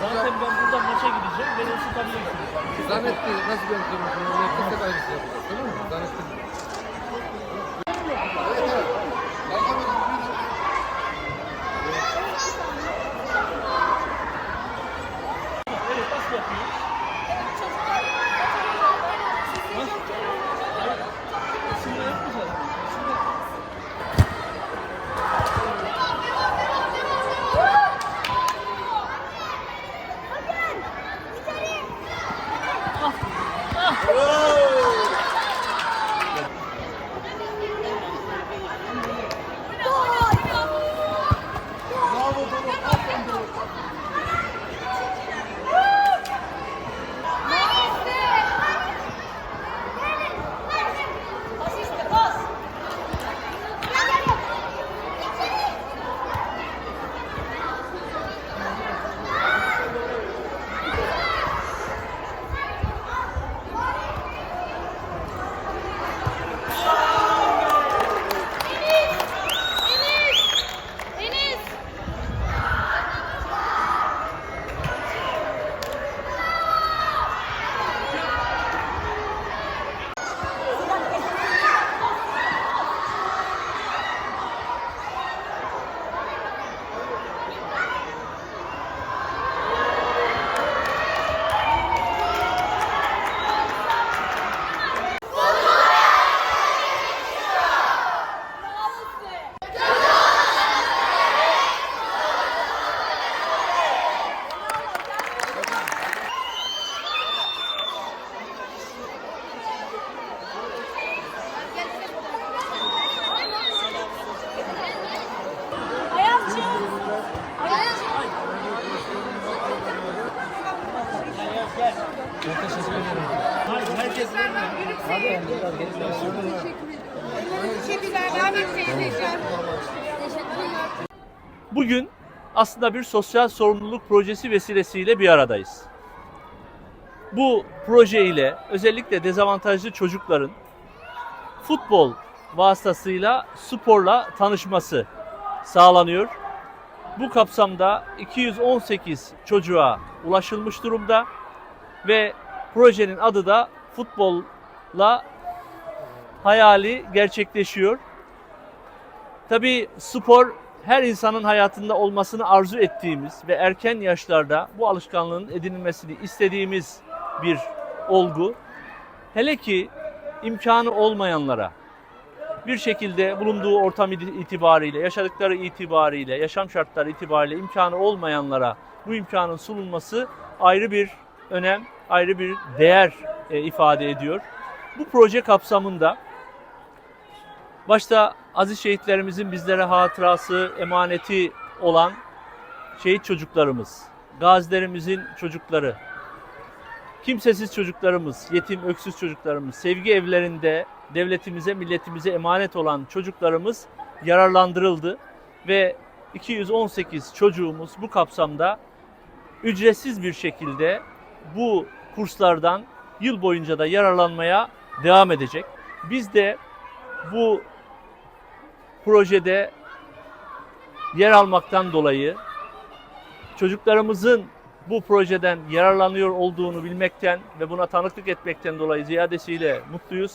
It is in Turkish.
Zaten ben buradan maça gideceğim. Beni ısıtabilirsiniz. Zannetti nasıl bir antrenman? De aynısını yapacağız. Tamam mı? Zannetti. Whoa! Bugün aslında bir sosyal sorumluluk projesi vesilesiyle bir aradayız. Bu proje ile özellikle dezavantajlı çocukların futbol vasıtasıyla sporla tanışması sağlanıyor. Bu kapsamda 218 çocuğa ulaşılmış durumda ve projenin adı da futbolla hayali gerçekleşiyor. Tabii spor her insanın hayatında olmasını arzu ettiğimiz ve erken yaşlarda bu alışkanlığın edinilmesini istediğimiz bir olgu. Hele ki imkanı olmayanlara bir şekilde bulunduğu ortam itibariyle, yaşadıkları itibariyle, yaşam şartları itibariyle imkanı olmayanlara bu imkanın sunulması ayrı bir önem, ayrı bir değer e, ifade ediyor. Bu proje kapsamında Başta aziz şehitlerimizin bizlere hatırası, emaneti olan şehit çocuklarımız, gazilerimizin çocukları, kimsesiz çocuklarımız, yetim öksüz çocuklarımız, sevgi evlerinde devletimize, milletimize emanet olan çocuklarımız yararlandırıldı ve 218 çocuğumuz bu kapsamda ücretsiz bir şekilde bu kurslardan yıl boyunca da yararlanmaya devam edecek. Biz de bu projede yer almaktan dolayı çocuklarımızın bu projeden yararlanıyor olduğunu bilmekten ve buna tanıklık etmekten dolayı ziyadesiyle mutluyuz.